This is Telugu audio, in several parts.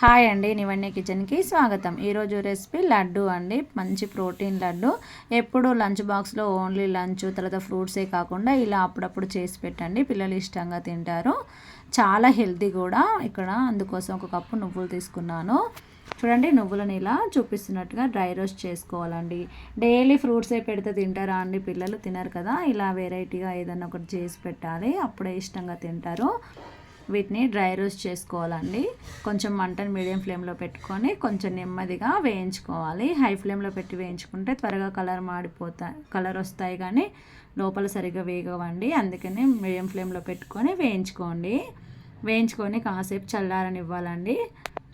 హాయ్ అండి నివన్య కిచెన్కి స్వాగతం. ఈరోజు రెసిపీ లడ్డు అండి. మంచి ప్రోటీన్ లడ్డు. ఎప్పుడు లంచ్ బాక్స్లో ఓన్లీ లంచ్ తర్వాత ఫ్రూట్సే కాకుండా ఇలా అప్పుడప్పుడు చేసి పెట్టండి. పిల్లలు ఇష్టంగా తింటారు. చాలా హెల్తీ కూడా ఇక్కడ. అందుకోసం ఒక కప్పు నువ్వులు తీసుకున్నాను. చూడండి నువ్వులను ఇలా చూపిస్తున్నట్టుగా డ్రై రోస్ట్ చేసుకోవాలండి. డైలీ ఫ్రూట్సే పెడితే తింటారా అండి? పిల్లలు తినరు కదా. ఇలా వెరైటీగా ఏదైనా ఒకటి చేసి పెట్టాలి. అప్పుడే ఇష్టంగా తింటారు. వీటిని డ్రై రోస్ట్ చేసుకోవాలండి. కొంచెం మంటను మీడియం ఫ్లేమ్లో పెట్టుకొని కొంచెం నెమ్మదిగా వేయించుకోవాలి. హై ఫ్లేమ్లో పెట్టి వేయించుకుంటే త్వరగా కలర్ మాడిపోతాయి కలర్ వస్తాయి కానీ లోపల సరిగ్గా వేగవండి. అందుకని మీడియం ఫ్లేమ్లో పెట్టుకొని వేయించుకోండి. వేయించుకొని కాసేపు చల్లారని ఇవ్వాలండి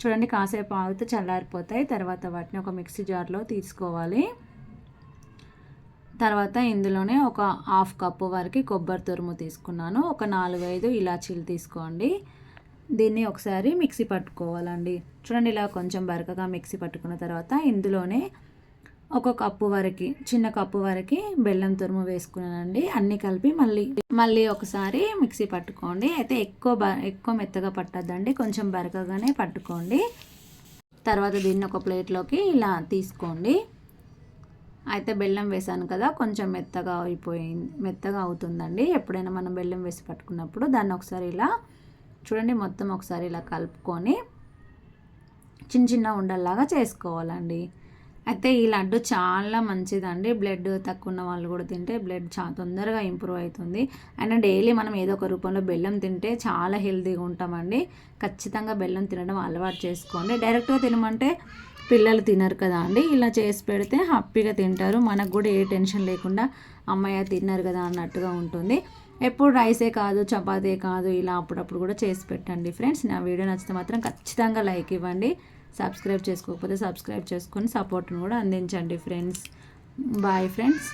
చూడండి కాసేపు ఆగితే చల్లారిపోతాయి. తర్వాత వాటిని ఒక మిక్సీ జార్లో తీసుకోవాలి. తర్వాత ఇందులోనే ఒక హాఫ్ కప్పు వరకు కొబ్బరి తురుము తీసుకున్నాను. ఒక నాలుగైదు ఇలాచీలు తీసుకోండి. దీన్ని ఒకసారి మిక్సీ పట్టుకోవాలండి. చూడండి ఇలా కొంచెం బరకగా మిక్సీ పట్టుకున్న తర్వాత ఇందులోనే ఒక కప్పు వరకు చిన్న కప్పు వరకు బెల్లం తురుము వేసుకున్నానండి. అన్నీ కలిపి మళ్ళీ మళ్ళీ ఒకసారి మిక్సీ పట్టుకోండి. అయితే ఎక్కువ బ ఎక్కువ మెత్తగా పట్టద్దండి. కొంచెం బరకగానే పట్టుకోండి. తర్వాత దీన్ని ఒక ప్లేట్లోకి ఇలా తీసుకోండి. అయితే బెల్లం వేసాను కదా కొంచెం మెత్తగా అయిపోయింది మెత్తగా అవుతుందండి. ఎప్పుడైనా మనం బెల్లం వేసి పట్టుకున్నప్పుడు దాన్ని ఒకసారి ఇలా చూడండి మొత్తం ఒకసారి ఇలా కలుపుకొని చిన్న చిన్న ఉండల్లాగా చేసుకోవాలండి. అయితే ఈ లడ్డు చాలా మంచిదండి. బ్లడ్ తక్కువ ఉన్న వాళ్ళు కూడా తింటే బ్లడ్ చాలా తొందరగా ఇంప్రూవ్ అవుతుంది. అయినా డైలీ మనం ఏదో ఒక రూపంలో బెల్లం తింటే చాలా హెల్తీగా ఉంటామండి. ఖచ్చితంగా బెల్లం తినడం అలవాటు చేసుకోండి. డైరెక్ట్గా తినమంటే పిల్లలు తినరు కదా అండి. ఇలా చేసి పెడితే హ్యాపీగా తింటారు. మనకు కూడా ఏ టెన్షన్ లేకుండా అమ్మాయి తిన్నారు కదా అన్నట్టుగా ఉంటుంది. ఎప్పుడు రైసే కాదు చపాతీ కాదు ఇలా అప్పుడప్పుడు కూడా చేసి పెట్టండి ఫ్రెండ్స్. నా వీడియో నచ్చితే మాత్రం ఖచ్చితంగా లైక్ ఇవ్వండి. సబ్స్క్రైబ్ చేసుకోకపోతే సబ్స్క్రైబ్ చేసుకొని సపోర్ట్ను కూడా అందించండి ఫ్రెండ్స్. Bye friends.